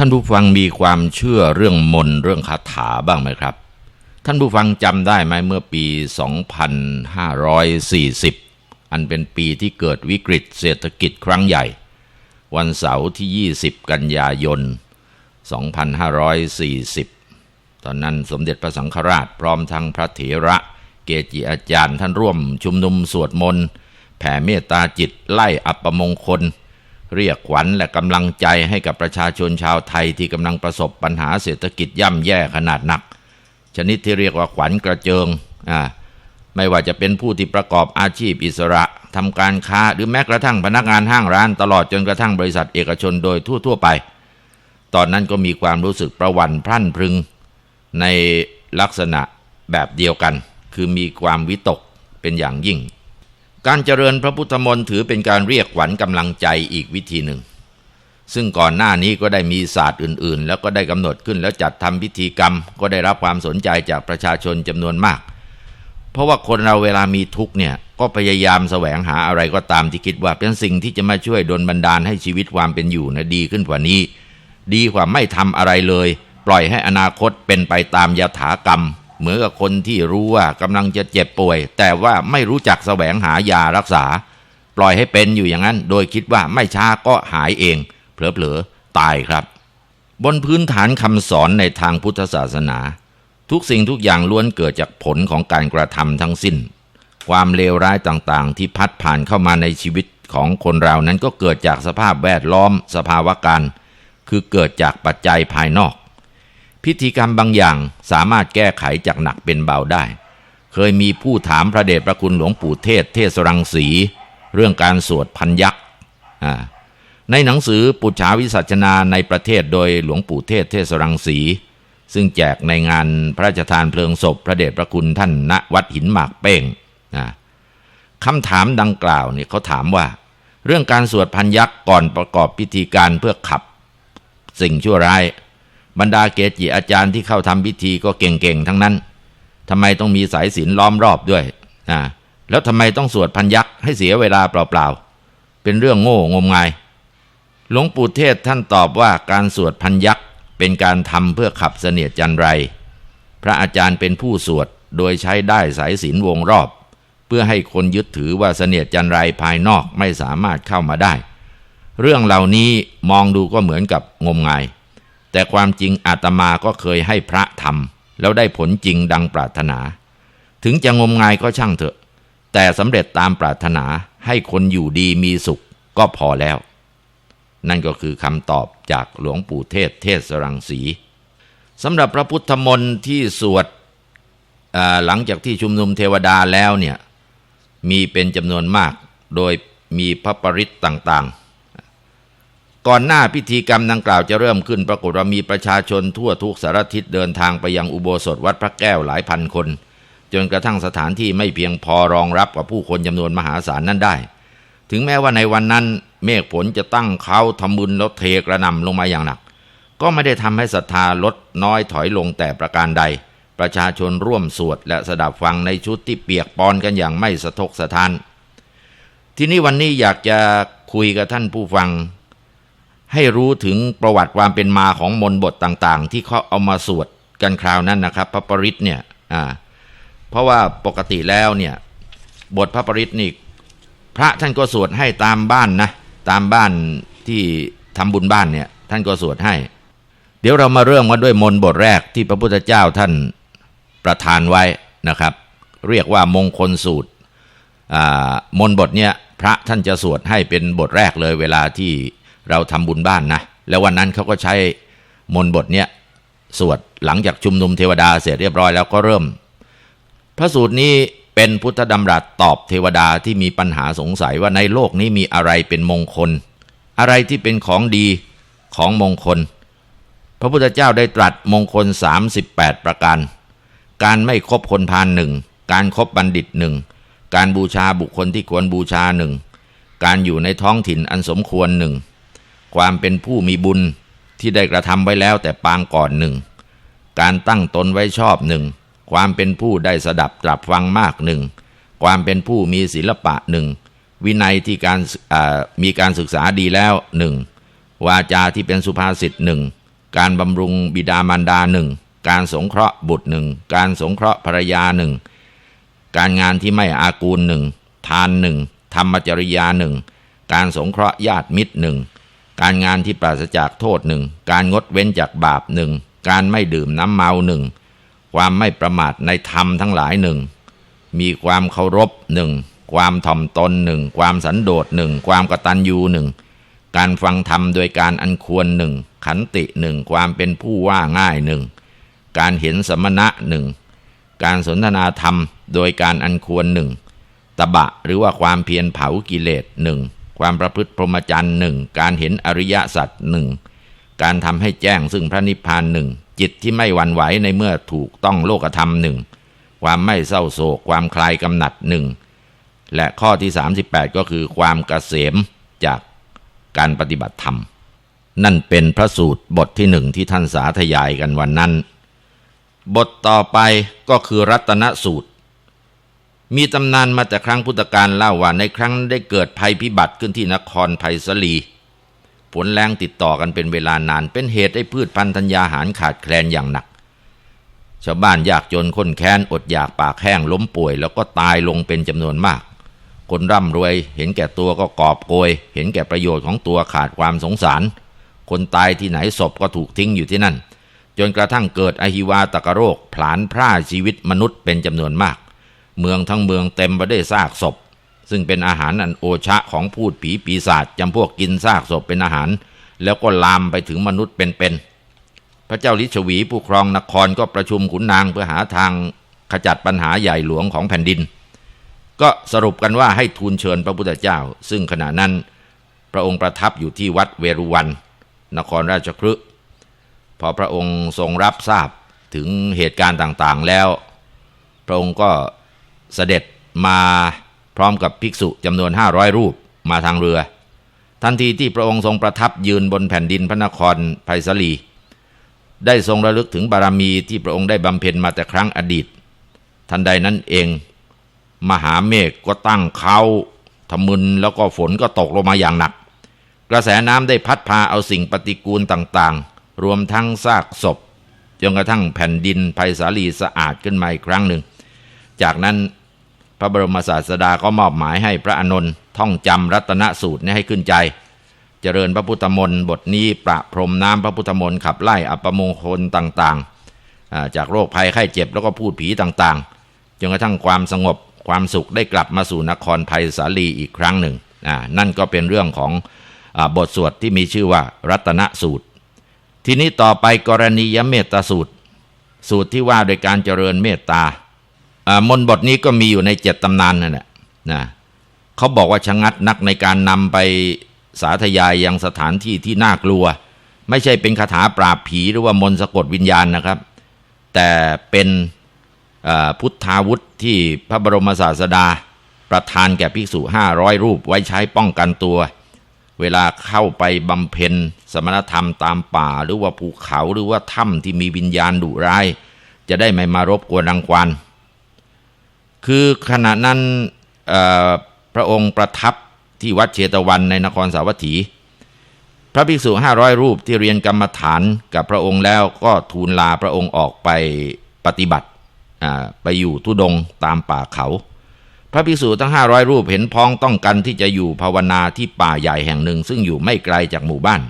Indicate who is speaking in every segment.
Speaker 1: ท่านผู้ฟังมีความเชื่อเรื่องมนต์เรื่องคาถาบ้างไหมครับ ท่านผู้ฟังจำได้ไหมเมื่อปี 2540 อันเป็นปีที่เกิดวิกฤตเศรษฐกิจครั้งใหญ่ วันเสาร์ที่ 20 กันยายน 2540 ตอนนั้นสมเด็จพระสังฆราชพร้อมทั้งพระเถระ เกจิอาจารย์ท่านร่วมชุมนุมสวดมนต์แผ่เมตตาจิตไล่อัปมงคล เรียกขวัญและกำลังใจให้กับประชาชนชาวไทยที่กำลังประสบปัญหาเศรษฐกิจย่ำแย่ขนาดหนัก ชนิดที่เรียกว่าขวัญกระเจิงอ่าไม่ว่าจะเป็นผู้ที่ประกอบอาชีพอิสระทำการค้าหรือแม้กระทั่งพนักงานห้างร้านตลอดจนกระทั่งบริษัทเอกชนโดยทั่ว ๆ ไป ตอนนั้นก็มีความรู้สึกประวันพรั่นพรึง ในลักษณะแบบเดียวกัน คือมีความวิตกเป็นอย่างยิ่ง การเจริญพระพุทธมนต์ถือเป็นการเรียกขวัญกำลังใจอีกวิธีหนึ่ง ซึ่งก่อนหน้านี้ก็ได้มีศาสตร์อื่น ๆ แล้วก็ได้กำหนดขึ้นแล้วจัดทำพิธีกรรม ก็ได้รับความสนใจจากประชาชนจำนวนมาก เพราะว่าคนเราเวลามีทุกเนี่ยก็พยายามแสวงหาอะไรก็ตามที่คิดว่าเป็นสิ่งที่จะมาช่วยดลบันดาลให้ชีวิตความเป็นอยู่นะดีขึ้นกว่านี้ ดีกว่าไม่ทำอะไรเลย ปล่อยให้อนาคตเป็นไปตามยถากรรม เหมือนกับคนที่รู้ว่ากำลังจะเจ็บป่วย แต่ว่าไม่รู้จักแสวงหายารักษา ปล่อยให้เป็นอยู่อย่างนั้น โดยคิดว่าไม่ช้าก็หายเอง เผลอๆตายครับ บนพื้นฐานคำสอนในทางพุทธศาสนา ทุกสิ่งทุกอย่างล้วนเกิดจากผลของการกระทำทั้งสิ้น ความเลวร้ายต่างๆ ที่พัดผ่านเข้ามาในชีวิตของคนเรานั้นก็เกิดจากสภาพแวดล้อม สภาวะการ คือเกิดจากปัจจัยภายนอก พิธีกรรมบางอย่างสามารถแก้ไขจากหนักเป็นเบาได้ เคยมีผู้ถามพระเดชพระคุณหลวงปู่เทศ เทศรังสี เรื่องการสวดพันยักษ์ในหนังสือปุจฉาวิสัชนาในประเทศโดยหลวงปู่เทศเทศรังสี ซึ่งแจกในงานพระราชทานเพลิงศพ พระเดชพระคุณท่านณวัดหินหมากเป้งคำถามดังกล่าวเนี่ยเขาถามว่า เรื่องการสวดพันยักษ์ก่อนประกอบพิธีการเพื่อขับ สิ่งชั่วร้าย บรรดาเกจิอาจารย์ที่เข้าทำพิธีก็เก่งๆทั้งนั้นทำไมต้องมีสายศีลล้อมรอบด้วยอ่าแล้วทำไมต้องสวดพันยักษ์ให้เสียเวลาเปล่าๆเป็นเรื่องโง่งมงายหลวงปู่เทศท่านตอบว่าการสวดพันยักษ์เป็นการทำเพื่อขับเสนียดจันไร พระอาจารย์เป็นผู้สวดโดยใช้ได้สายศีลวงรอบ เพื่อให้คนยึดถือว่าเสนียดจันไรภายนอกไม่สามารถเข้ามาได้ เรื่องเหล่านี้มองดูก็เหมือนกับงมงาย แต่ความจริงอาตมาก็เคยให้พระทำแล้วได้ผลจริงดังปรารถนา ถึงจะงมงายก็ช่างเถอะ แต่สำเร็จตามปรารถนาให้คนอยู่ดีมีสุขก็พอแล้ว นั่นก็คือคำตอบจากหลวงปู่เทศเทศรังสีสำหรับพระพุทธมนต์ที่สวดหลังจากที่ชุมนุมเทวดาแล้วเนี่ยมีเป็นจำนวนมากโดยมีพระปริตต่าง ก่อนหน้าพิธีกรรมดังกล่าวจะเริ่มขึ้นปรากฏว่ามีประชาชนทั่วทุกสารทิศเดินทางไปยังอุโบสถวัดพระแก้วหลายพันคน จนกระทั่งสถานที่ไม่เพียงพอรองรับกับผู้คนจำนวนมหาศาลนั้นได้ ถึงแม้ว่าในวันนั้นเมฆฝนจะตั้งเขาทำบุญแล้วเทกระนำลงมาอย่างหนัก ก็ไม่ได้ทำให้ศรัทธาลดน้อยถอยลงแต่ประการใด ประชาชนร่วมสวดและสดับฟังในชุดที่เปียกปอนกันอย่างไม่สะทกสะท้าน ที่นี้วันนี้อยากจะคุยกับท่านผู้ฟัง ให้รู้ถึงประวัติความเป็นมาของมนบทต่างๆ ที่เขาเอามาสวดกันคราวนั้นนะครับ พระปริตเนี่ยอ่าเพราะว่าปกติแล้วเนี่ยบทพระปริตนี่พระท่านก็สวดให้ตามบ้านนะตามบ้านที่ทำบุญบ้านเนี่ยท่านก็สวดให้ เดี๋ยวเรามาเริ่มกันด้วยมนบทแรกที่พระพุทธเจ้าท่านประทานไว้นะครับ เรียกว่ามงคลสูตรมนบทเนี้ยพระท่านจะสวดให้เป็นบทแรกเลยเวลาที่ เราทำบุญบ้านนะ แล้ววันนั้นเขาก็ใช้มนบทเนี้ยสวดหลังจากชุมนุมเทวดาเสร็จเรียบร้อยแล้วก็เริ่ม พระสูตรนี้เป็นพุทธดำรัสตอบเทวดาที่มีปัญหาสงสัยว่าในโลกนี้มีอะไรเป็นมงคล อะไรที่เป็นของดีของมงคล พระพุทธเจ้าได้ตรัสมงคล 38 ประการ การไม่คบคนพาลหนึ่งการครบบัณฑิตหนึ่งการบูชาบุคคลที่ควรบูชาหนึ่งการอยู่ในท้องถิ่นอันสมควรหนึ่ง ความเป็นผู้มีบุญที่ได้กระทำไว้แล้วแต่ปางก่อนหนึ่ง การตั้งตนไว้ชอบหนึ่ง ความเป็นผู้ได้สดับตรับฟังมากหนึ่ง ความเป็นผู้มีศิลปะหนึ่ง วินัยที่การมีการศึกษาดีแล้วหนึ่ง วาจาที่เป็นสุภาษิตหนึ่ง การบำรุงบิดามารดาหนึ่ง การสงเคราะห์บุตรหนึ่ง การสงเคราะห์ภรรยาหนึ่ง การงานที่ไม่อากูลหนึ่ง ทานหนึ่ง ธรรมจริยาหนึ่ง การสงเคราะห์ญาติมิตรหนึ่ง การงานที่ปราศจากโทษหนึ่งการงดเว้นจากบาปหนึ่งการไม่ดื่มน้ำเมาหนึ่งความไม่ประมาทในธรรมทั้งหลายหนึ่งมีความเคารพหนึ่งความถ่อมตนหนึ่งความสันโดษหนึ่งความกตัญญูหนึ่งการฟังธรรมโดยการอันควรหนึ่งขันติหนึ่งความเป็นผู้ว่าง่ายหนึ่งการเห็นสมณะหนึ่งการสนทนาธรรมโดยการอันควรหนึ่งตบะหรือว่าความเพียรเผากิเลสหนึ่ง ความประพฤติพรหมจรรย์หนึ่งการเห็นอริยสัจหนึ่งการทำให้แจ้งซึ่งพระนิพพานหนึ่งจิตที่ไม่หวั่นไหวในเมื่อถูกต้องโลกธรรมหนึ่งความไม่เศร้าโศก ความคลายกำหนัดหนึ่งและข้อที่ 38 ก็คือความกเกษมจากการปฏิบัติธรรม นั่นเป็นพระสูตรบทที่หนึ่งที่ท่านสาธยายกันวันนั้น บทต่อไปก็คือรัตนสูตร มีตำนานมาแต่ครั้งพุทธกาลเล่าว่าในครั้งได้เกิดภัยพิบัติขึ้นที่นครไผ่สลีฝนแรงติดต่อกันเป็นเวลานาน เป็นเหตุให้พืชพันธุ์ธัญญาหารขาดแคลนอย่างหนัก ชาวบ้านยากจนคนแค้นอดอยากปากแห้งล้มป่วย แล้วก็ตายลงเป็นจำนวนมาก คนร่ำรวย เห็นแก่ตัวก็กอบโกย เห็นแก่ประโยชน์ของตัวขาดความสงสาร คนตายที่ไหนศพก็ถูกทิ้งอยู่ที่นั่น จนกระทั่งเกิดอหิวาตกโรคผลาญพร่าชีวิตมนุษย์เป็นจำนวนมาก เมืองทั้งเมืองเต็มไปด้วยซากศพ ซึ่งเป็นอาหารอันโอชะของพูดผีปีศาจจำพวกกินซากศพเป็นอาหาร แล้วก็ลามไปถึงมนุษย์เป็นๆพระเจ้าลิชวีผู้ครองนครก็ประชุมขุนนางเพื่อหาทางขจัดปัญหาใหญ่หลวงของแผ่นดิน ก็สรุปกันว่าให้ทูลเชิญพระพุทธเจ้า ซึ่งขณะนั้น พระองค์ประทับอยู่ที่วัดเวรุวัน นครราชคฤห์พอพระองค์ทรงรับทราบถึงเหตุการณ์ต่างๆแล้ว พระองค์ก็ เสด็จมาพร้อมกับภิกษุจำนวนห้าร้อยรูปมาทางเรือ ทันทีที่พระองค์ทรงประทับยืนบนแผ่นดินพระนครไผ่สลี ได้ทรงระลึกถึงบารมีที่พระองค์ได้บำเพ็ญมาแต่ครั้งอดีต ทันใดนั้นเอง มหาเมฆก็ตั้งเขาทำมึนแล้วก็ฝนก็ตกลงมาอย่างหนัก กระแสน้ำได้พัดพาเอาสิ่งปฏิกูลต่างๆ รวมทั้งซากศพจนกระทั่งแผ่นดินไผ่สาลีสะอาดขึ้นมาอีกครั้งหนึ่ง จากนั้น พระบรมศาสดาก็มอบหมายให้พระอนนท์ท่องจำรัตนสูตรนี้ให้ขึ้นใจ เจริญพระพุทธมนต์บทนี้ประพรมน้ำพระพุทธมนต์ขับไล่อัปมงคลต่างๆ จากโรคภัยไข้เจ็บแล้วก็พูดผีต่างๆ จนกระทั่งความสงบความสุขได้กลับมาสู่นครไผ่สาลีอีกครั้งหนึ่งนั่นก็เป็นเรื่องของอบทสวดที่มีชื่อว่ารัตนสูตร ทีนี้ต่อไปกรณียเมตตาสูตร สูตรที่ว่าโดยการเจริญเมตตา มนบทนี้ก็มีอยู่ในเจ็ดตำนานนั่นแหละนะเขาบอกว่าชะงัดนักในการนำไปสาธยายยังสถานที่ที่น่ากลัว ไม่ใช่เป็นคาถาปราบผีหรือว่ามนสะกดวิญญาณนะครับ แต่เป็นพุทธาวุธที่พระบรมศาสดา ประทานแก่ภิกษุห้าร้อยรูปไว้ใช้ป้องกันตัว เวลาเข้าไปบำเพ็ญสมณธรรมตามป่า หรือว่าภูเขาหรือว่าถ้ำที่มีวิญญาณดุร้าย จะได้ไม่มารบกวนรังควาน คือขณะนั้นพระองค์ประทับที่วัดเชตวันในนครสาวัตถี พระภิกษุห้าร้อยรูปที่เรียนกรรมฐานกับพระองค์แล้วก็ทูลลาพระองค์ออกไปปฏิบัติไปอยู่ทุดงตามป่าเขา พระภิกษุทั้งห้าร้อยรูปเห็นพ้องต้องกันที่จะอยู่ภาวนาที่ป่าใหญ่แห่งหนึ่ง ซึ่งอยู่ไม่ไกลจากหมู่บ้าน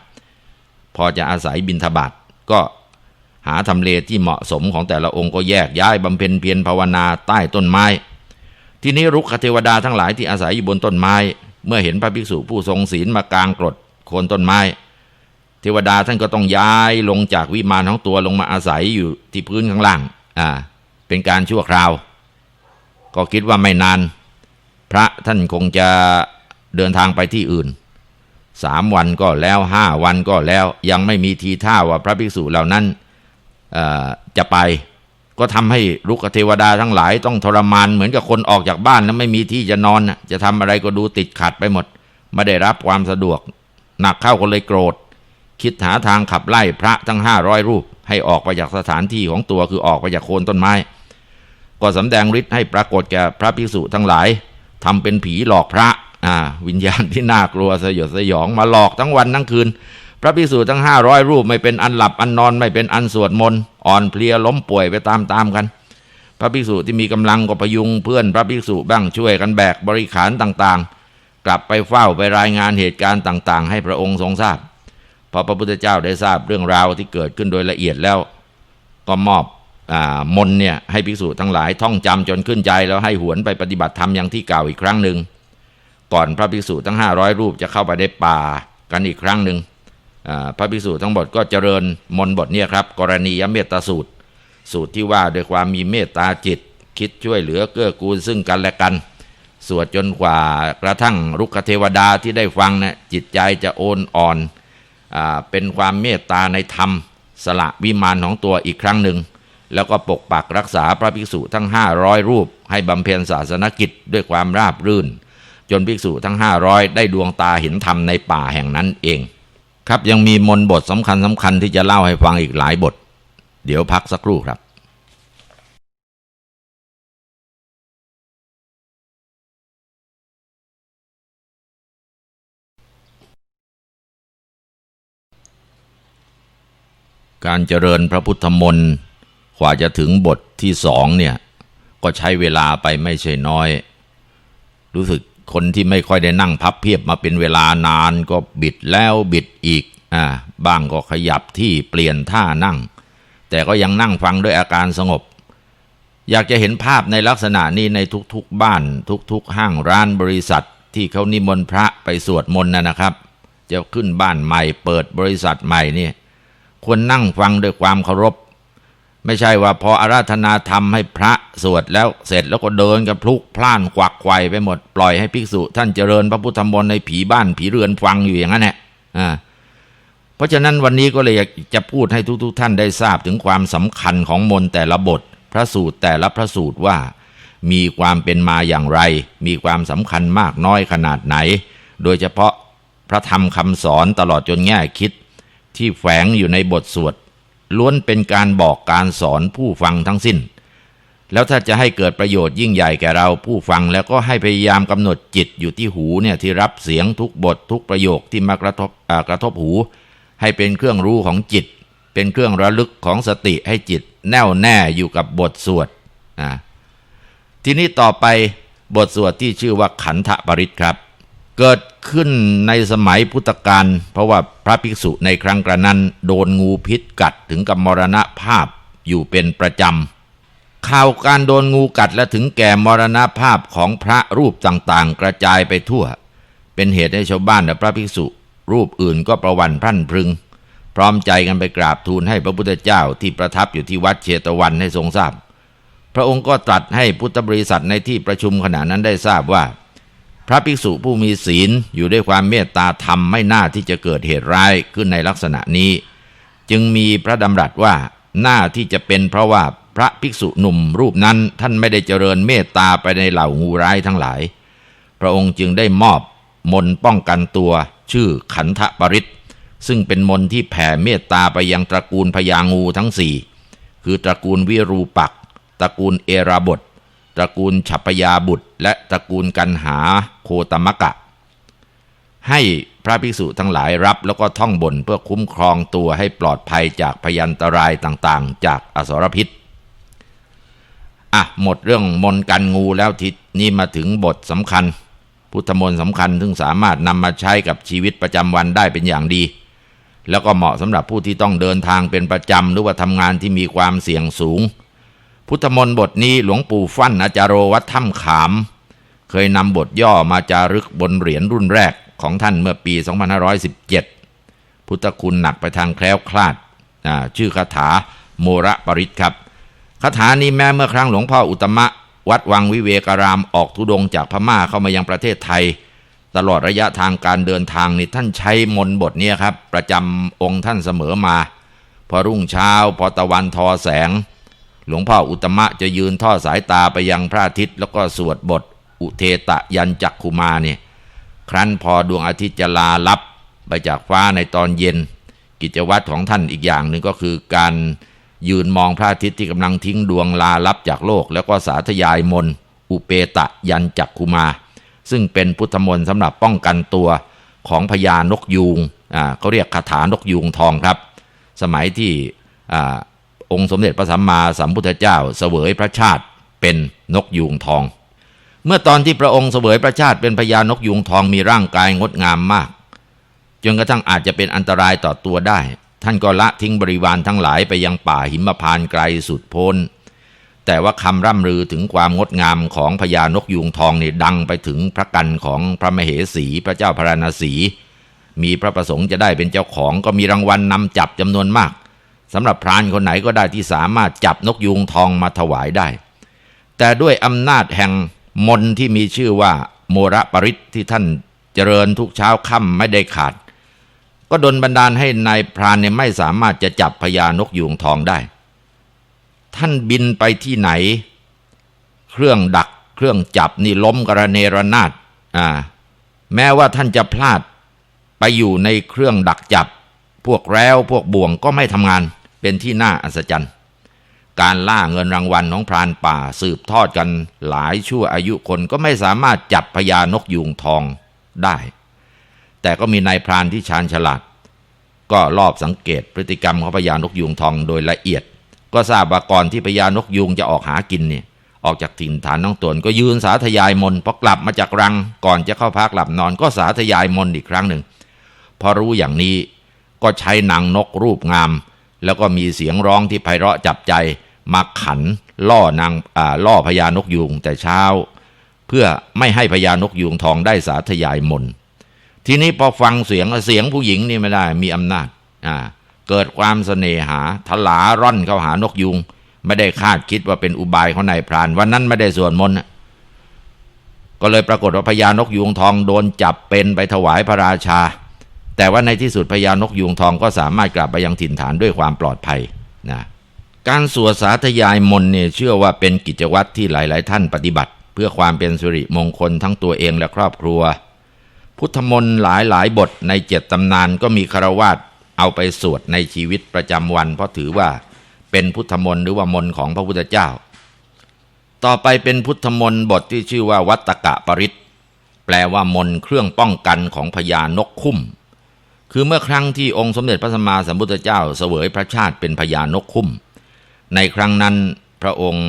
Speaker 1: พอจะอาศัยบินทบาทก็ หาทำเลที่เหมาะสมของแต่ละองค์ก็แยกย้ายบำเพ็ญเพียรภาวนาใต้ต้นไม้ ที่นี้รุกขเทวดาทั้งหลายที่อาศัยอยู่บนต้นไม้ เมื่อเห็นพระภิกษุผู้ทรงศีลมากลางกรดโคนต้นไม้ เทวดาท่านก็ต้องย้ายลงจากวิมานของตัวลงมาอาศัยอยู่ที่พื้นข้างล่างอ่าเป็นการชั่วคราว ก็คิดว่าไม่นาน พระท่านคงจะเดินทางไปที่อื่นสามวันก็แล้วห้าวันก็แล้ว ยังไม่มีทีท่าว่าพระภิกษุเหล่านั้น จะไป ก็ทำให้ลุกเทวดาทั้งหลายต้องทรมานเหมือนกับคนออกจากบ้านแล้วไม่มีที่จะนอนจะทำอะไรก็ดูติดขัดไปหมด ไม่ได้รับความสะดวก หนักเข้าก็เลยโกรธ คิดหาทางขับไล่พระทั้งห้าร้อยรูป ให้ออกไปจากสถานที่ของตัวคือออกไปจากโคนต้นไม้ ก็สำแดงฤทธิ์ให้ปรากฏแก่พระภิกษุทั้งหลายทำเป็นผีหลอกพระอ่าวิญญาณที่น่ากลัวสยดสยองมาหลอกทั้งวันทั้งคืน พระภิกษุทั้งห้าร้อยรูปไม่เป็นอันหลับอันนอนไม่เป็นอันสวดมนต์อ่อนเพลียล้มป่วยไปตามๆกัน พระภิกษุที่มีกำลังก็พยุงเพื่อนพระภิกษุบ้างช่วยกันแบกบริขารต่างๆ กลับไปเฝ้าไปรายงานเหตุการณ์ต่าง ๆ ให้พระองค์ทรงทราบพอพระพุทธเจ้าได้ทราบเรื่องราวที่เกิดขึ้นโดยละเอียดแล้ว ก็มอบอมนเนี่ยให้ภิกษุทั้งหลายท่องจำจนขึ้นใจแล้วให้หวนไปปฏิบัติธรรมอย่างที่เก่าอีกครั้งหนึ่งก่อนพระภิกษุทั้งห้าร้อยรูปจะเข้าไปในป่ากันอีกครั้งหนึ่ง พระภิกษุทั้งหมดก็เจริญมนบทเนี่ยครับ กรณียเมตตาสูตร สูตรที่ว่าด้วยความมีเมตตาจิต คิดช่วยเหลือเกื้อกูลซึ่งกันและกัน สวดจนกว่ากระทั่งรุกขเทวดาที่ได้ฟังนะจิตใจจะโอนอ่อนอเป็นความเมตตาในธรรม สละวิมานของตัวอีกครั้งหนึ่ง แล้วก็ปกปักรักษาพระภิกษุทั้ง 500 รูป ให้บำเพ็ญศาสนกิจด้วยความราบรื่น จนภิกษุทั้ง 500 ได้ดวงตาเห็นธรรมในป่าแห่งนั้นเอง ครับยังมีมนบทสำคัญสำคัญที่จะเล่าให้ฟังอีกหลายบท เดี๋ยวพักสักครู่ครับการเจริญพระพุทธมนต์กว่าจะถึงบทที่สองเนี่ย ก็ใช้เวลาไปไม่ใช่น้อย รู้สึก คนที่ไม่ค่อยได้นั่งพับเพียบมาเป็นเวลานานก็บิดแล้วบิดอีกอ่าบ้างก็ขยับที่เปลี่ยนท่านั่ง แต่ก็ยังนั่งฟังด้วยอาการสงบ อยากจะเห็นภาพในลักษณะนี้ในทุกๆบ้าน ทุกๆ ห้างร้านบริษัท ที่เขานิมนต์พระไปสวดมนต์นะนะครับ จะขึ้นบ้านใหม่เปิดบริษัทใหม่นี่ควรนั่งฟังด้วยความเคารพ ไม่ใช่ว่าพออาราธนาธรรมให้พระสวดแล้วเสร็จแล้วก็เดินกันพลุกพล่านกวักไกวไปหมด ปล่อยให้ภิกษุ ท่านเจริญพระพุทธมนต์ในผีบ้านผีเรือนฟังอยู่อย่างนั้นแหละอ่าเพราะฉะนั้นวันนี้ก็เลยอยากจะพูดให้ทุกๆทท่านได้ทราบถึงความสำคัญของมนต์แต่ละบท พระสูตรแต่ละพระสูตรว่า มีความเป็นมาอย่างไร มีความสำคัญมากน้อยขนาดไหน โดยเฉพาะพระธรรมคำสอนตลอดจนแง่คิดที่แฝงอยู่ในบทสวด ล้วนเป็นการบอกการสอนผู้ฟังทั้งสิ้น แล้วถ้าจะให้เกิดประโยชน์ยิ่งใหญ่แก่เราผู้ฟังแล้วก็ให้พยายามกำหนดจิตอยู่ที่หูเนี่ยที่รับเสียงทุกบททุกประโยคที่มากระทบกระทบหู ให้เป็นเครื่องรู้ของจิต เป็นเครื่องระลึกของสติให้จิต แน่วแน่อยู่กับบทสวดนะทีนี้ต่อไปบทสวดที่ชื่อว่าขันธปริตครับ เกิดขึ้นในสมัยพุทธกาลเพราะว่าพระภิกษุในครั้งกระนั้นโดนงูพิษกัดถึงกับมรณภาพอยู่เป็นประจำ ข่าวการโดนงูกัดและถึงแก่มรณภาพของพระรูปต่างๆ กระจายไปทั่ว เป็นเหตุให้ชาวบ้านและพระภิกษุ รูปอื่นก็ประวันพรั่นพรึง พร้อมใจกันไปกราบทูลให้พระพุทธเจ้าที่ประทับอยู่ที่วัดเชตวันให้ทรงทราบ พระองค์ก็ตรัสให้พุทธบริษัทในที่ประชุมขณะนั้นได้ทราบว่า พระภิกษุผู้มีศีลอยู่ด้วยความเมตตาธรรมไม่น่าที่จะเกิดเหตุร้ายขึ้นในลักษณะนี้ จึงมีพระดำรัสว่าหน้าที่จะเป็นเพราะว่าพระภิกษุหนุ่มรูปนั้นท่านไม่ได้เจริญเมตตาไปในเหล่างูร้ายทั้งหลาย พระองค์จึงได้มอบมนป้องกันตัว ชื่อขันธปริตซึ่งเป็นมนที่แผ่เมตตาไปยังตระกูลพญางูทั้งสี่คือตระกูลวิรูปัก ตระกูลเอราบท ตระกูลฉัพยาบุตร และตระกูลกันหาโคตมะกะ ให้พระภิกษุทั้งหลายรับแล้วก็ท่องบนเพื่อคุ้มครองตัวให้ปลอดภัยจากพยันตรายต่างๆ จากอสรพิษอะหมดเรื่องมนกันงูแล้วทิศนี้มาถึงบทสำคัญ พุทธมนต์สำคัญซึ่งสามารถนำมาใช้กับชีวิตประจำวันได้เป็นอย่างดี แล้วก็เหมาะสำหรับผู้ที่ต้องเดินทางเป็นประจำหรือว่าทำงานที่มีความเสี่ยงสูง พุทธมนต์บทนี้หลวงปู่ฟั่นอาจารโรวัดถ้ำขาม เคยนำบทย่อมาจารึกบนเหรียญรุ่นแรกของท่านเมื่อปี 2517 พุทธคุณหนักไปทางแคล้วคลาด ชื่อคาถาโมระปริตครับ คาถานี้แม้เมื่อครั้งหลวงพ่ออุตมะ วัดวังวิเวการามออกทุดงจากพม่าเข้ามายังประเทศไทย ตลอดระยะทางการเดินทางนี่ท่านใช้มนบทนี้ครับ ประจำองค์ท่านเสมอมา พอรุ่งเช้าพอตะวันทอแสง หลวงพ่ออุตมะจะยืนทอดสายตาไปยังพระอาทิตย์ แล้วก็สวดบท อุเทตะยันจักคุมาเนี่ยครั้นพอดวงอาทิตย์จะลาลับไปจากฟ้าในตอนเย็น กิจวัตรของท่านอีกอย่างหนึ่งก็คือการยืนมองพระอาทิตย์ที่กำลังทิ้งดวงลาลับจากโลก แล้วก็สาธยายมนอุเปตะยันจักคุมา ซึ่งเป็นพุทธมนต์สำหรับป้องกันตัวของพญานกยูงอ่าเขาเรียกคาถานกยูงทองครับ สมัยที่อ่า องค์สมเด็จพระสัมมาสัมพุทธเจ้าเสวยพระชาติเป็นนกยูงทอง เมื่อตอนที่พระองค์เสวยพระชาติเป็นพญานกยูงทองมีร่างกายงดงามมาก จนกระทั่งอาจจะเป็นอันตรายต่อตัวได้ ท่านก็ละทิ้งบริวารทั้งหลายไปยังป่าหิมพานต์ไกลสุดโพ้นแต่ว่าคำร่ำลือถึงความงดงามของพญานกยูงทองนี่ดังไปถึงพระกันของพระมเหสีพระเจ้าพระนศีมีพระประสงค์จะได้เป็นเจ้าของก็มีรางวัลนนำจับจำนวนมาก สำหรับพรานคนไหนก็ได้ที่สามารถจับนกยูงทองมาถวายได้ แต่ด้วยอำนาจแห่งมนที่มีชื่อว่า โมระปริตที่ท่านเจริญทุกเช้าค่ำไม่ได้ขาด ก็ดลบันดาลให้นายพรานเนี่ยไม่สามารถจะจับพญานกยูงทองได้ ท่านบินไปที่ไหน เครื่องดักเครื่องจับนี่ล้มกระเนรนาดอ่าแม้ว่าท่านจะพลาดไปอยู่ในเครื่องดักจับ พวกแร้วพวกบ่วงก็ไม่ทำงาน เป็นที่น่าอัศจรรย์ การล่าเงินรางวัลของพรานป่าสืบทอดกันหลายชั่วอายุคนก็ไม่สามารถจับพญานกยูงทองได้ แต่ก็มีนายพรานที่ชาญฉลาด ก็รอบสังเกตพฤติกรรมของพญานกยูงทองโดยละเอียด ก็ทราบว่าก่อนที่พญานกยูงจะออกหากินเนี่ยออกจากถิ่นฐานน้องตนก็ยืนสาธยายมนพอกลับมาจากรังก่อนจะเข้าพักหลับนอนก็สาธยายมนอีกครั้งหนึ่ง พอรู้อย่างนี้ก็ใช้หนางนกรูปงาม แล้วก็มีเสียงร้องที่ไพเราะจับใจมาขันล่อนางอ่าล่อพญานกยูงแต่เช้า เพื่อไม่ให้พญานกยูงทองได้สาธยายมน ทีนี้พอฟังเสียงเสียงผู้หญิงนี่ไม่ได้มีอำนาจอ่าเกิดความเสน่หาทลาร่อนเข้าหานกยูง ไม่ได้คาดคิดว่าเป็นอุบายของนายพราน วันนั้นไม่ได้สวดมนต์น่ะก็เลยปรากฏว่าพญานกยูงทองโดนจับเป็นไปถวายพระราชา แต่ว่าในที่สุดพญานกยูงทองก็สามารถกลับไปยังถิ่นฐานด้วยความปลอดภัยนะการสวดสาธยายมนเนี่ยเชื่อว่าเป็นกิจวัตรที่หลาย ๆ ท่านปฏิบัติ เพื่อความเป็นสิริมงคลทั้งตัวเองและครอบครัว พุทธมนต์หลายหลายบทในเจ็ดตำนานก็มีคารวาสเอาไปสวดในชีวิตประจำวัน เพราะถือว่าเป็นพุทธมนต์หรือว่ามนต์ของพระพุทธเจ้า ต่อไปเป็นพุทธมนต์บทที่ชื่อว่าวัตตะปริตแปลว่ามนต์เครื่องป้องกันของพญานกคุ้ม คือเมื่อครั้งที่องค์สมเด็จพระสัมมาสัมพุทธเจ้าเสวยพระชาติเป็นพญานกคุ้ม ในครั้งนั้นพระองค์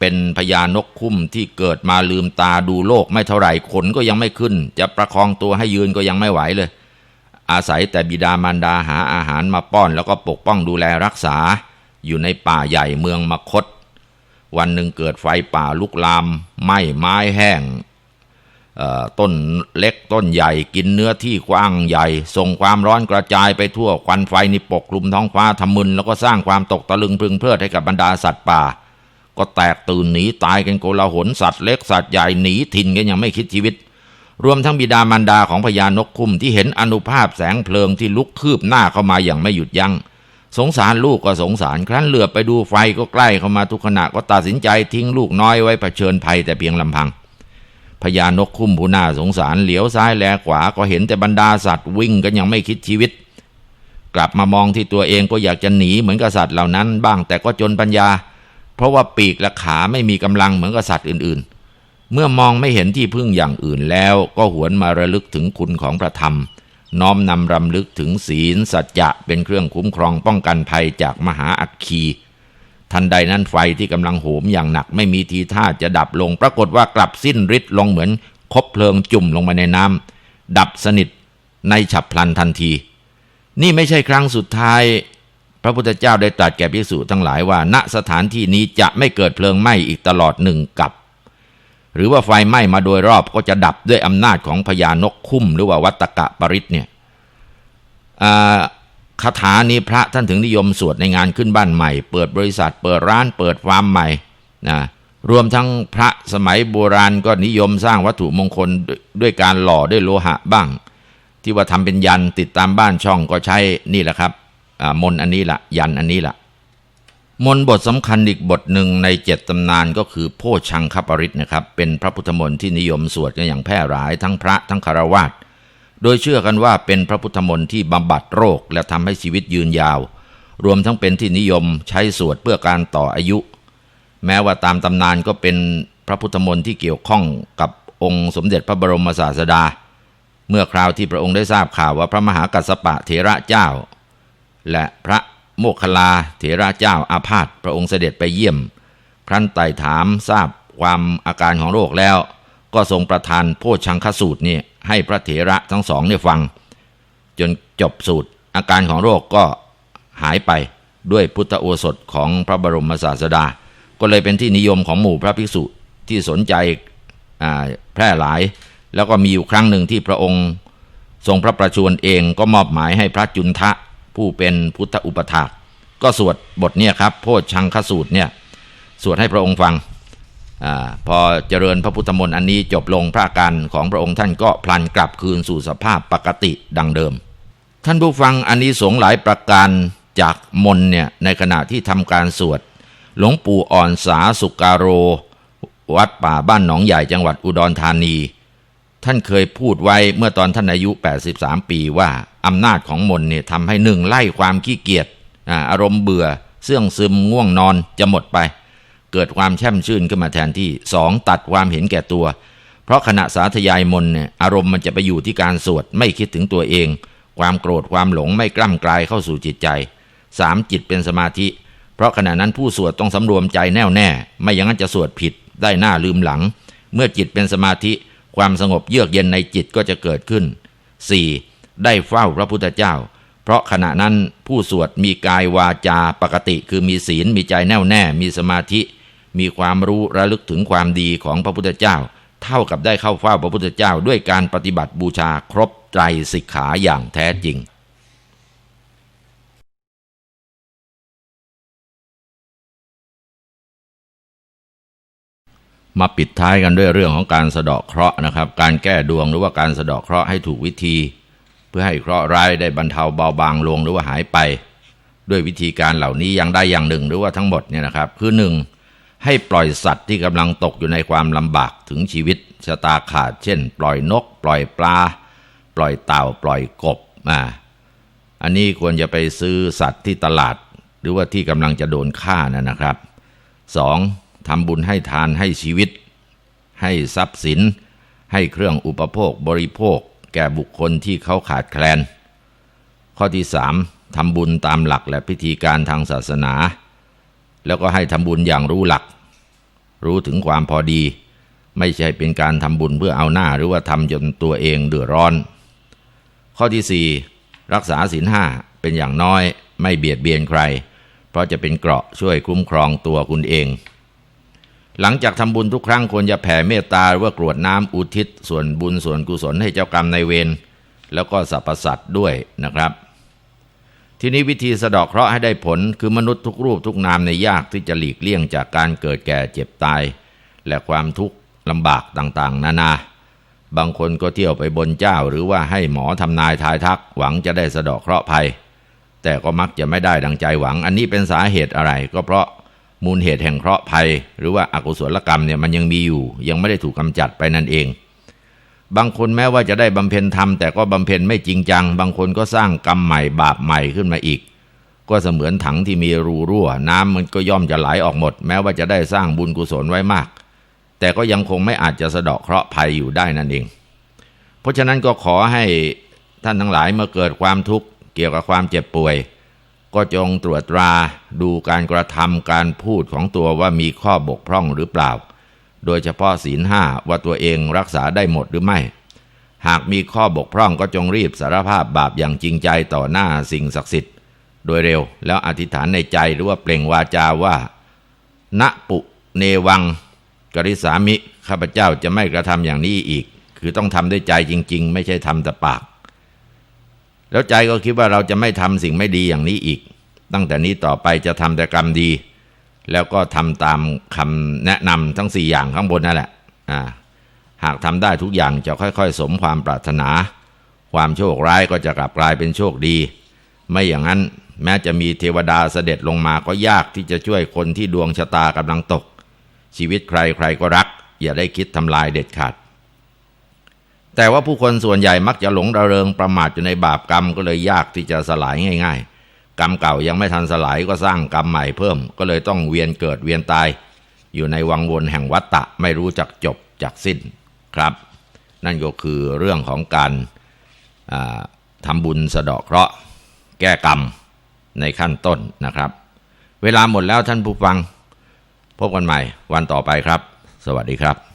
Speaker 1: เป็นพญานกคุ้มที่เกิดมาลืมตาดูโลกไม่เท่าไหร่ขนก็ยังไม่ขึ้น จะประคองตัวให้ยืนก็ยังไม่ไหวเลย อาศัยแต่บิดามารดาหาอาหารมาป้อนแล้วก็ปกป้องดูแลรักษา อยู่ในป่าใหญ่เมืองมคต วันหนึ่งเกิดไฟป่าลุกลามไหม้ไม้แห้ง ต้นเล็กต้นใหญ่กินเนื้อที่กว้างใหญ่ ส่งความร้อนกระจายไปทั่วควันไฟนี่ปกคลุมท้องฟ้าทำมึนแล้วก็สร้างความตกตะลึงพึงเพลิดให้กับบรรดาสัตว์ป่า ก็แตกตื่นหนีตายกันโกลาหลสัตว์เล็กสัตว์ใหญ่หนีถิ่นกันยังไม่คิดชีวิต รวมทั้งบิดามารดาของพญานกคุ้มที่เห็นอนุภาพแสงเพลิงที่ลุกคืบหน้าเข้ามาอย่างไม่หยุดยัง้งสงสารลูกก็สงสารครั้นเหลือไปดูไฟก็ใกล้เข้ามาทุกขณะก็ตัดสินใจทิ้งลูกน้อยไว้เผชิญภัยแต่เพียงลำพัง พญานกคุ้มผู้น่าสงสารเหลียวซ้ายแลขวาก็เห็นแต่บรรดาสัตว์วิ่งกันยังไม่คิดชีวิต กลับมามองที่ตัวเองก็อยากจะหนีเหมือนกับสัตว์เหล่านั้นบ้างแต่ก็จนปัญญา เพราะว่าปีกและขาไม่มีกำลังเหมือนกับสัตว์อื่นๆ เมื่อมองไม่เห็นที่พึ่งอย่างอื่นแล้วก็หวนมาระลึกถึงคุณของพระธรรม น้อมนำรำลึกถึงศีลสัจจะเป็นเครื่องคุ้มครองป้องกันภัยจากมหาอัคคี ทันใดนั้นไฟที่กำลังโหมอย่างหนักไม่มีทีท่าจะดับลง ปรากฏว่ากลับสิ้นฤทธิ์ลงเหมือนคบเพลิงจุ่มลงมาในน้ำดับสนิทในฉับพลันทันที นี่ไม่ใช่ครั้งสุดท้าย พระพุทธเจ้าได้ตรัสแก่ภิกษุทั้งหลายว่า ณสถานที่นี้จะไม่เกิดเพลิงไหม้อีกตลอดหนึ่งกับ หรือว่าไฟไหม้มาโดยรอบก็จะดับด้วยอำนาจของพญานกคุ้มหรือว่าวัตตกะปริตเนี่ยอ่า คาถานี้พระท่านถึงนิยมสวดในงานขึ้นบ้านใหม่ เปิดบริษัท เปิดร้านเปิดฟาร์มใหม่นะรวมทั้งพระสมัยโบราณก็นิยมสร้างวัตถุมงคลด้วยด้วยการหล่อด้วยโลหะบ้าง ที่ว่าทำเป็นยันติดตามบ้านช่องก็ใช้นี่แหละครับมนต์อันนี้ละยันอันนี้ละมนต์บทสำคัญอีกบทหนึ่งในเจ็ดตำนานก็คือโพชังคปริตนะครับ เป็นพระพุทธมนต์ที่นิยมสวดกันอย่างแพร่หลายทั้งพระทั้งคารวาส โดยเชื่อกันว่าเป็นพระพุทธมนต์ที่บำบัดโรคและทำให้ชีวิตยืนยาว รวมทั้งเป็นที่นิยมใช้สวดเพื่อการต่ออายุ แม้ว่าตามตำนานก็เป็นพระพุทธมนต์ที่เกี่ยวข้องกับองค์สมเด็จพระบรมศาสดา เมื่อคราวที่พระองค์ได้ทราบข่าวว่าพระมหากัสสปะเถระเจ้า และพระโมคคัลลาเถระเจ้าอาพาธพระองค์เสด็จไปเยี่ยม ครั้นไต่ถามทราบความอาการของโรคแล้ว ก็ทรงประทานโพชังคสูตรนี่ ให้พระเถระทั้งสองเนี่ยฟัง จนจบสูตร อาการของโรคก็หายไปด้วยพุทธโอสถของพระบรมศาสดา ก็เลยเป็นที่นิยมของหมู่พระภิกษุที่สนใจแพร่หลาย แล้วก็มีอยู่ครั้งหนึ่งที่พระองค์ทรงพระประชวรเองก็มอบหมายให้พระจุนทะผู้เป็นพุทธอุปถากก็สวดบทเนี่ยครับ โพชังคสูตรเนี่ย สวดให้พระองค์ฟัง อพอเจริญพระพุทธมนต์อันนี้จบลงพระการของพระองค์ท่านก็พลันกลับคืนสู่สภาพปกติดังเดิม ท่านผู้ฟังอันนี้สงหลายประการจากมนเนี่ยในขณะที่ทำการสวด หลวงปู่อ่อนสาสุการโร วัดป่าบ้านหนองใหญ่จังหวัดอุดรธานี ท่านเคยพูดไว้เมื่อตอนท่านอายุ 83 ปีว่าอำนาจของมนเนี่ยทำให้หนึ่งไล่ความขี้เกียจอารมณ์เบื่อเสื่องซึมง่วงนอนจะหมดไป เกิดความแช่มชื่นขึ้นมาแทนที่สองตัดความเห็นแก่ตัว เพราะขณะสาธยายมนเนี่ยอารมณ์มันจะไปอยู่ที่การสวดไม่คิดถึงตัวเอง ความโกรธความหลงไม่กล้ำกลายเข้าสู่จิตใจสามจิตเป็นสมาธิ เพราะขณะนั้นผู้สวดต้องสำรวมใจแน่วแน่ ไม่อย่างนั้นจะสวดผิดได้หน้าลืมหลัง เมื่อจิตเป็นสมาธิ ความสงบเยือกเย็นในจิตก็จะเกิดขึ้น 4. ได้เฝ้าพระพุทธเจ้า เพราะขณะนั้นผู้สวดมีกายวาจาปกติ คือมีศีลมีใจแน่วแน่ มีสมาธิ มีความรู้ระลึกถึงความดีของพระพุทธเจ้า เท่ากับได้เข้าเฝ้าพระพุทธเจ้า ด้วยการปฏิบัติบูชาครบไตรสิกขาอย่างแท้จริงมาปิดท้ายกันด้วยเรื่องของการสะเดาะเคราะห์นะครับ การแก้ดวงหรือว่าการสะเดาะเคราะห์ให้ถูกวิธี เพื่อให้เคราะห์ร้ายได้บรรเทาเบาบางลงหรือว่าหายไป ด้วยวิธีการเหล่านี้ยังได้อย่างหนึ่งหรือว่าทั้งหมดเนี่ยนะครับ คือหนึ่ง ให้ปล่อยสัตว์ที่กำลังตกอยู่ในความลำบากถึงชีวิตชะตาขาด เช่น ปล่อยนก ปล่อยปลา ปล่อยเต่า ปล่อยกบอ่าอันนี้ควรจะไปซื้อสัตว์ที่ตลาด หรือว่าที่กำลังจะโดนฆ่านั่นนะครับสองทำบุญให้ทานให้ชีวิต ให้ทรัพย์สิน ให้เครื่องอุปโภคบริโภค แก่บุคคลที่เขาขาดแคลน ข้อที่สามทำบุญตามหลักและพิธีการทางศาสนา แล้วก็ให้ทำบุญอย่างรู้หลัก รู้ถึงความพอดี ไม่ใช่เป็นการทำบุญเพื่อเอาหน้าหรือว่าทำจนตัวเองเดือดร้อน ข้อที่สี่รักษาศีลห้าเป็นอย่างน้อย ไม่เบียดเบียนใคร เพราะจะเป็นเกราะช่วยคุ้มครองตัวคุณเอง หลังจากทำบุญทุกครั้งควรจะแผ่เมตตาหรือว่ากรวดน้ำอุทิศ ส่วนบุญส่วนกุศลให้เจ้ากรรมในายเวรแล้วก็สรรพสัตว์ด้วยนะครับ ทีนี้วิธีสะเดาะเคราะห์ให้ได้ผลคือมนุษย์ทุกรูปทุกนามในยากที่จะหลีกเลี่ยงจากการเกิดแก่เจ็บตาย และความทุกข์ลำบากต่างๆ นานา บางคนก็เที่ยวไปบนเจ้าหรือว่าให้หมอทำนายทายทัก หวังจะได้สะเดาะเคราะห์ภัย แต่ก็มักจะไม่ได้ดังใจหวัง อันนี้เป็นสาเหตุอะไร ก็เพราะมูลเหตุแห่งเคราะห์ภัย หรือว่าอากุศลกรรมเนี่ยมันยังมีอยู่ ยังไม่ได้ถูกกำจัดไปนั่นเอง บางคนแม้ว่าจะได้บำเพ็ญธรรมแต่ก็บำเพ็ญไม่จริงจัง บางคนก็สร้างกรรมใหม่บาปใหม่ขึ้นมาอีก ก็เสมือนถังที่มีรูรั่ว น้ำมันก็ย่อมจะไหลออกหมด แม้ว่าจะได้สร้างบุญกุศลไว้มาก แต่ก็ยังคงไม่อาจจะสะเดาะเคราะห์ภัยอยู่ได้นั่นเอง เพราะฉะนั้นก็ขอให้ท่านทั้งหลายเมื่อเกิดความทุกข์เกี่ยวกับความเจ็บป่วย ก็จงตรวจตราดูการกระทำการพูดของตัวว่ามีข้อบกพร่องหรือเปล่า โดยเฉพาะศีลห้าว่าตัวเองรักษาได้หมดหรือไม่ หากมีข้อบกพร่องก็จงรีบสารภาพบาปอย่างจริงใจต่อหน้าสิ่งศักดิ์สิทธิ์ โดยเร็วแล้วอธิษฐานในใจหรือว่าเปล่งวาจาว่าณปุเนวัง กริสามิข้าพเจ้าจะไม่กระทำอย่างนี้อีก คือต้องทำด้วยใจจริง ๆ ไม่ใช่ทำแต่ปาก แล้วใจก็คิดว่าเราจะไม่ทำสิ่งไม่ดีอย่างนี้อีก ตั้งแต่นี้ต่อไปจะทำแต่กรรมดี แล้วก็ทำตามคำแนะนำทั้งสี่อย่างข้างบนนั่นแหละอ่าหากทำได้ทุกอย่างจะค่อยๆ สมความปรารถนา ความโชคร้ายก็จะกลับกลายเป็นโชคดี ไม่อย่างนั้นแม้จะมีเทวดาเสด็จลงมาก็ยากที่จะช่วยคนที่ดวงชะตากำลังตก ชีวิตใครใครก็รัก อย่าได้คิดทำลายเด็ดขาด แต่ว่าผู้คนส่วนใหญ่มักจะหลงระเริงประมาทอยู่ในบาปกรรมก็เลยยากที่จะสลายง่าย ๆ กรรมเก่ายังไม่ทันสลายก็สร้างกรรมใหม่เพิ่ม ก็เลยต้องเวียนเกิดเวียนตาย อยู่ในวังวนแห่งวัฏฏะไม่รู้จักจบจักสิ้นครับ นั่นก็คือเรื่องของการอ่าทำบุญสะเดาะเคราะห์แก้กรรมในขั้นต้นนะครับ เวลาหมดแล้วท่านผู้ฟัง พบกันใหม่วันต่อไปครับ สวัสดีครับ